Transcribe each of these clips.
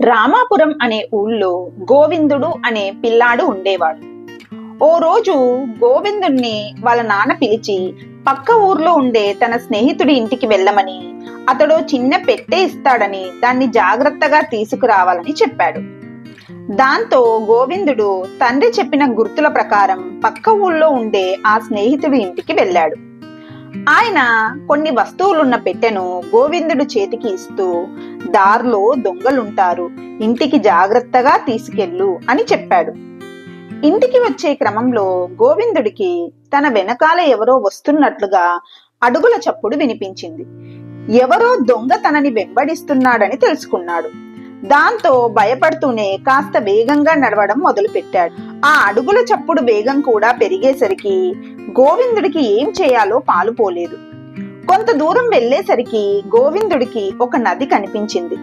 రామాపురం అనే ఊళ్ళో గోవిందుడు అనే పిల్లాడు ఉండేవాడు. ఓ రోజు గోవిందుణ్ణి వాళ్ళ నాన్న పిలిచి పక్క ఊర్లో ఉండే తన స్నేహితుడి ఇంటికి వెళ్ళమని అతడు చిన్న పెట్టె ఇస్తాడని దాన్ని జాగ్రత్తగా తీసుకురావాలని చెప్పాడు. దాంతో గోవిందుడు తండ్రి చెప్పిన గుర్తుల ప్రకారం పక్క ఊళ్ళో ఉండే ఆ స్నేహితుడి ఇంటికి వెళ్ళాడు. ఆయన కొన్ని వస్తువులున్న పెట్టెను గోవిందుడు చేతికి ఇస్తూ దారిలో దొంగలుంటారు. ఇంటికి జాగ్రత్తగా తీసుకెళ్ళు అని చెప్పాడు. ఇంటికి వచ్చే క్రమంలో గోవిందుడికి తన వెనకాల ఎవరో వస్తున్నట్లుగా అడుగుల చప్పుడు వినిపించింది. ఎవరో దొంగ తనని వెంబడిస్తున్నాడని తెలుసుకున్నాడు. దాంతో భయపడుతూనే కాస్త వేగంగా నడవడం మొదలుపెట్టాడు. ఆ అడుగుల చప్పుడు వేగం కూడా పెరిగేసరికి గోవిందుడికి ఏం చేయాలో పాలుపోలేదు. కొంత దూరం వెళ్ళేసరికి గోవిందుడికి ఒక నది కనిపించింది.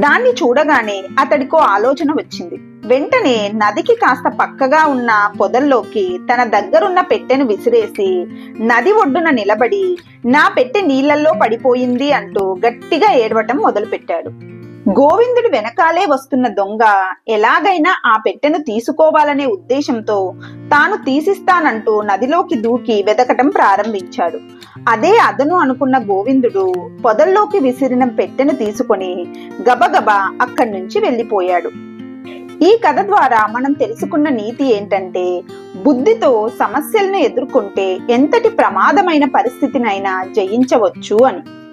దాన్ని చూడగానే అతడికో ఆలోచన వచ్చింది. వెంటనే నదికి కాస్త పక్కగా ఉన్న పొదల్లోకి తన దగ్గరున్న పెట్టెను విసిరేసి నది ఒడ్డున నిలబడి నా పెట్టె నీళ్ళల్లో పడిపోయింది అంటూ గట్టిగా ఏడవటం మొదలుపెట్టాడు. గోవిందుడు వెనకాలే వస్తున్న దొంగ ఎలాగైనా ఆ పెట్టెను తీసుకోవాలనే ఉద్దేశంతో తాను తీసిస్తానంటూ నదిలోకి దూకి వెతకటం ప్రారంభించాడు. అదే అదను అనుకున్న గోవిందుడు పొదల్లోకి విసిరిన పెట్టెను తీసుకొని గబగబా అక్కడి నుంచి వెళ్ళిపోయాడు. ఈ కథ ద్వారా మనం తెలుసుకున్న నీతి ఏంటంటే బుద్ధితో సమస్యలను ఎదుర్కొంటే ఎంతటి ప్రమాదమైన పరిస్థితినైనా జయించవచ్చు అని.